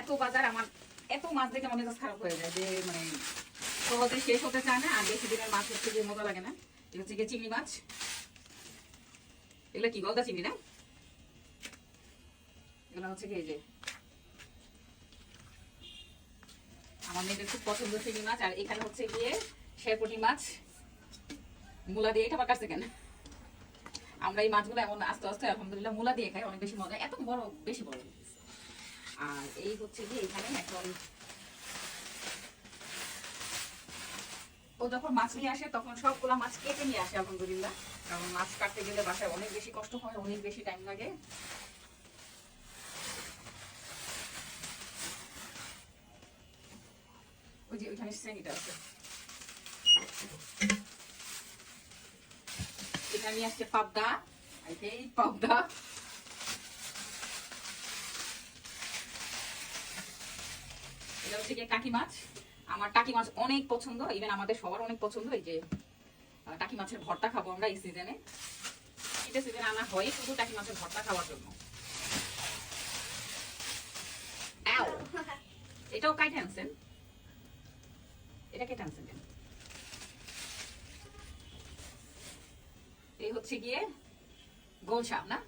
এত বাজার আমার, এত মাছ দেখে আমার খারাপ হয়ে যায় যে মানে সহজে শেষ হতে চায় না, আর বেশি দিনের মাছ হচ্ছে যে মজা লাগে না। এটা হচ্ছে চিংড়ি মাছ। এগুলো কি, গলদা চিংড়ি না? এগুলো হচ্ছে কি যে, আমার মেয়েদের খুব পছন্দ চিংড়ি মাছ, আর এখানে হচ্ছে গিয়ে শেরপুটি মাছ। মূলা দিয়ে এটা কাটছে কেন? আমরা এই মাছগুলো এমন আস্তে আস্তে, আলহামদুলিল্লাহ, মূলা দিয়ে খাই, অনেক বেশি মজা। এত বড়, বেশি বড়। আর এই হচ্ছে কি এখানে এখন ও যখন মাছ নিয়ে আসে, তখন সবগুলা মাছ কেটে নিয়ে আসে, আলহামদুলিল্লাহ। কারণ মাছ কাটতে গেলে বাসায় অনেক বেশি কষ্ট হয়, অনেক বেশি টাইম লাগে। ওই যে ওইখানে শ্রেণীটা আছে। এখানে নিয়ে আসছে পাবদা। এই পাবদা। এটা হচ্ছে গিয়ে মাছ। আমার টাকি মাছ অনেক পছন্দ ইভেন আমাদের সবার অনেক পছন্দ, এই যে টাকি মাছের ভর্তা খাব আমরা এই সিজনে এটা সিজনে আনা হয় শুধু টাকি মাছের ভর্তা খাওয়ার জন্য। এটাও কাইটে আনছেন? এটা কেটে আনছেন এই হচ্ছে গিয়ে গোলসাপ না?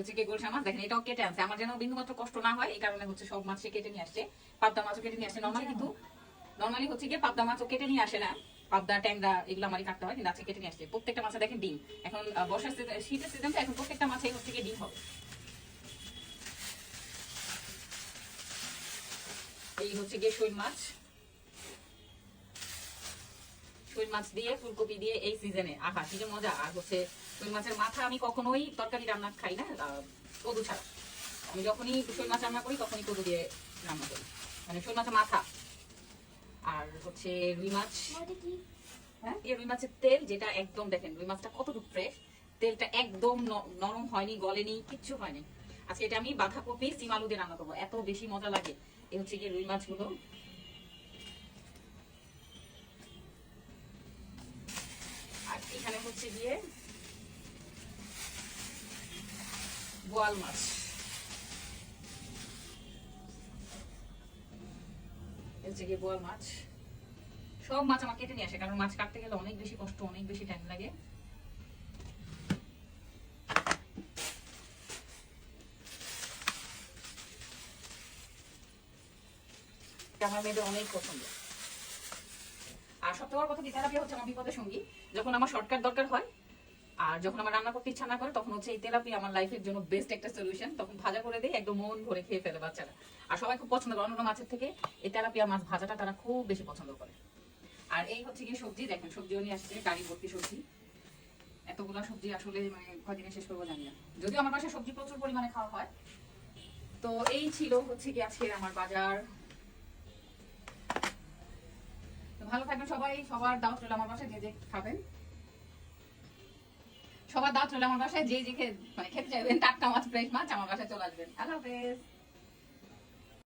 হচ্ছে গিয়ে গোলসা মাছ? দেখেন এটাও কেটে আনছে। আমার যেন বিন্দুমাত্র কষ্ট না হয় এই কারণে হচ্ছে সব মাছ সে কেটে নিয়ে আসছে। পাবদা মাছও কেটে নিয়ে আসে নর্মালি কিন্তু নর্মালি হচ্ছে গিয়ে পাবদা মাছও কেটে নিয়ে আসে না। পাবদা ট্যাংরা এগুলো আমারই কাটতে হয় কিন্তু আজকে কেটে নিয়ে আসছে। প্রত্যেকটা মাছে দেখেন ডিম। এখন বর্ষার শীতের সিজন তো এখন প্রত্যেকটা মাছেই হচ্ছে গিয়ে ডিম হবে। এই হচ্ছে গিয়ে শৈল মাছ। শৈল মাছ দিয়ে ফুলকপি দিয়ে এই সিজনে আহা কি যে মজা। আর হচ্ছে শৈল মাছের মাথা আমি কখনোই তরকারি রান্না খাই না কদু ছাড়া। আমি যখনই শৈল মাছ রান্না করি তখনই কদু দিয়ে রান্না করি। মানে শৈল মাছের মাথা। আর হচ্ছে রুই মাছ। হ্যাঁ? এই রুই মাছের তেল যেটা একদম দেখেন রুই মাছটা কতটুকু ফ্রেশ তেলটা একদম নরম হয়নি গলেনি কিচ্ছু হয়নি। আজকে এটা আমি বাঁধাকপি সিম আলু দিয়ে রান্না করব। এত বেশি মজা লাগে। এই হচ্ছে গিয়ে রুই মাছগুলো। হচ্ছে গিয়ে বোয়াল মাছ। হচ্ছে মাছ। সব মাছ আমার কেটে নিয়ে আসে, কারণ মাছ কাটতে গেলে অনেক বেশি কষ্ট, অনেক বেশি টাইম লাগে। আমার মেয়েদের অনেক পছন্দ। আর সবচেয়ে কথা কি হচ্ছে আমার বিপদের সঙ্গী। যখন আমার শর্টকাট দরকার হয়, আর যখন আমার রান্না করতে ইচ্ছা না করে, তখন হচ্ছে এই তেলাপি আমার লাইফের জন্য বেস্ট একটা সলিউশন তখন ভাজা করে দিই, একদম মন ভরে খেয়ে ফেলে বাচ্চারা। আর সবাই খুব পছন্দ করে, অন্যান্য মাছের থেকে এই তেলাপিয়া মাছ ভাজাটা তারা খুব বেশি পছন্দ করে। আর এই হচ্ছে গিয়ে সবজি, দেখেন সবজিও নিয়ে আসছে গাড়ি ভর্তি সবজি। এতগুলা সবজি আসলে মানে কয়দিনে শেষ করব জানি না। যদিও আমার বাসায় সবজি প্রচুর পরিমাণে খাওয়া হয়। তো এই ছিল হচ্ছে কি আজকে আমার বাজার। ভালো থাকবেন সবাই, সবার দাওয়াত রইল আমার বাসায়, যে যে খাবেন। সবার দাওয়াত রইল আমার বাসায়, যে যে খেতে মানে খেতে চাইবেন, টাটকা মাছ, ফ্রেশ মাছ, আমার বাসায় চলে আসবেন। আল্লাহ হাফেজ।